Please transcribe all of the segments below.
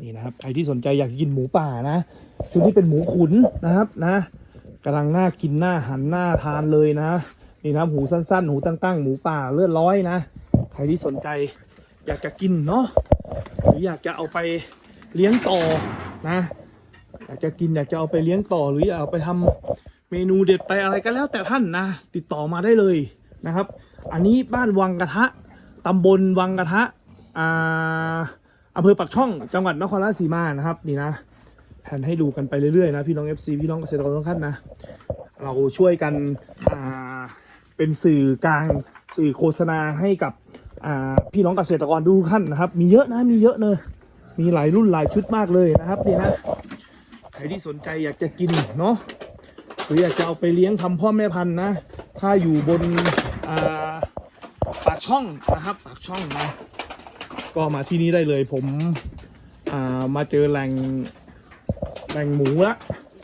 นี่นะครับ ใครที่สนใจอยากกินหมูป่านะชุดนี้เป็นหมูขุนนะครับนะกำลังน่ากินน่าหันน่าทานเลยนะนี่นะหูสั้นๆ หูตั้งๆ หมูป่าเลือดร้อยนะ ใครที่สนใจอยากจะกินเนาะหรืออยากจะเอาไปเลี้ยงต่อนะ อยากจะกินอยากจะเอาไปเลี้ยงต่อหรืออยากเอาไปทำเมนูเด็ดไปอะไรก็แล้วแต่ท่านนะ ติดต่อมาได้เลยนะครับ อันนี้บ้านวังกระทะตำบลวังกระทะอ่า อำเภอปักช่องจังหวัดนครราชสีมานะครับนี่นะแผนให้ดูกันไปเรื่อยๆนะพี่น้อง FC พี่น้องเกษตรกรทุกท่านนะ เราช่วยกันเป็นสื่อกลางสื่อโฆษณาให้กับพี่น้องเกษตรกรทุกท่านนะครับ มีเยอะนะมีเยอะเลยมีหลายรุ่นหลายชุดมากเลยนะครับนี่นะใครที่สนใจอยากจะกินเนาะหรืออยากจะเอาไปเลี้ยงทำพ่อแม่พันธุ์นะ ถ้าอยู่บนปากช่องนะครับปากช่องนะ ก็มาที่นี่ได้เลย ผมอ่ามาเจอแหล่งแหล่งหมูละ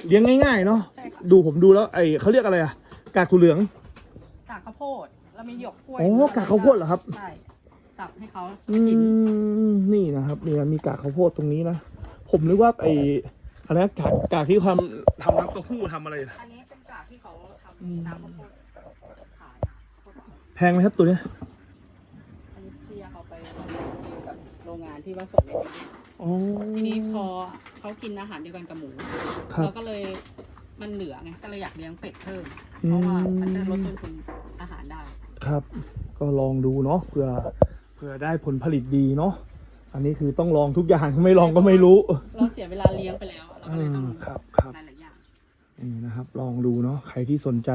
เลี้ยงง่าย ๆ เนาะใช่ค่ะดูผมดูแล้วไอเขาเรียกอะไรอะกากถั่วเหลือง กากข้าวโพดแล้วมีหยกกล้วยโอ้กากข้าวโพดเหรอครับ ใช่สับให้เขาอืกินมนี่นะครับนี่นะมีกากข้าวโพดตรงนี้นะผมนึกว่าไออะไรนะกากกากที่ทำทำน้ำเต้าหู้ทำอะไรนะอันนี้เป็นกากที่เขาทำน้ำข้าวโพดขายแพงไหมครับตัวเนี้ย อันนี้พี่เขาไปทำดีลกับโรงงานที่ว่าส่งในซีรีส์อ๋อ ทีนี้พอเขากินอาหารเดียวกันกับหมูครับ เราก็เลยมันเหลือไงก็เลยอยากเลี้ยงเป็ดเพิ่มเพราะว่ามันจะลดต้นทุนอาหารได้ ครับ ก็ลองดูเนาะเผื่อเผื่อได้ผลผลิตดีเนาะอันนี้คือต้องลองทุกอย่างไม่ลองก็ไม่รู้เราเสียเวลาเลี้ยงไปแล้วเราเอก็เลยอต้องครับครับ หลายๆอย่างนี่นะครับลองดูเนาะใครที่สนใจ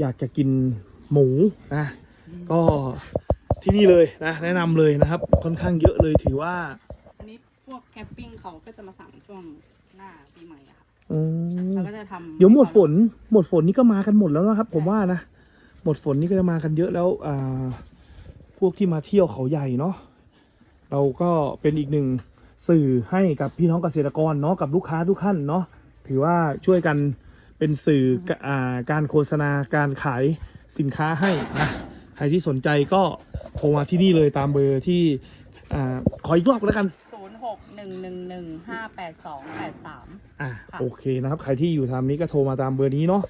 อยากจะกินหมูนะก็ ที่นี่เลยนะแนะนำเลยนะครับ ค่อนข้างเยอะเลยถือว่าอันนี้พวกแคมปิ้งเขาก็จะมาสั่งช่วงหน้าปีใหม่อะค่ะอืมเราก็จะทำเดี๋ยวหมดฝน หมดฝนนี่ก็มากันหมดแล้วนะครับ ผมว่านะหมดฝนนี่ก็จะมากันเยอะแล้วอ่าพวกที่มาเที่ยวเขาใหญ่เนาะเราก็เป็นอีกหนึ่งสื่อให้กับพี่น้องเกษตรกรเนาะกับลูกค้าทุกท่านเนาะถือว่าช่วยกันเป็นสื่ออ่าการโฆษณาการขายสินค้าให้นะใครที่สนใจก็ โทรมาที่นี่เลยตามเบอร์ที่อ่าขออีกรอบแล้วกัน ศูนย์หกหนึ่งหนึ่งหนึ่งห้าแปดสองแปดสาม อ่าค่ะ โอเคนะครับ ใครที่อยู่ทางนี้ก็โทรมาตามเบอร์นี้เนาะ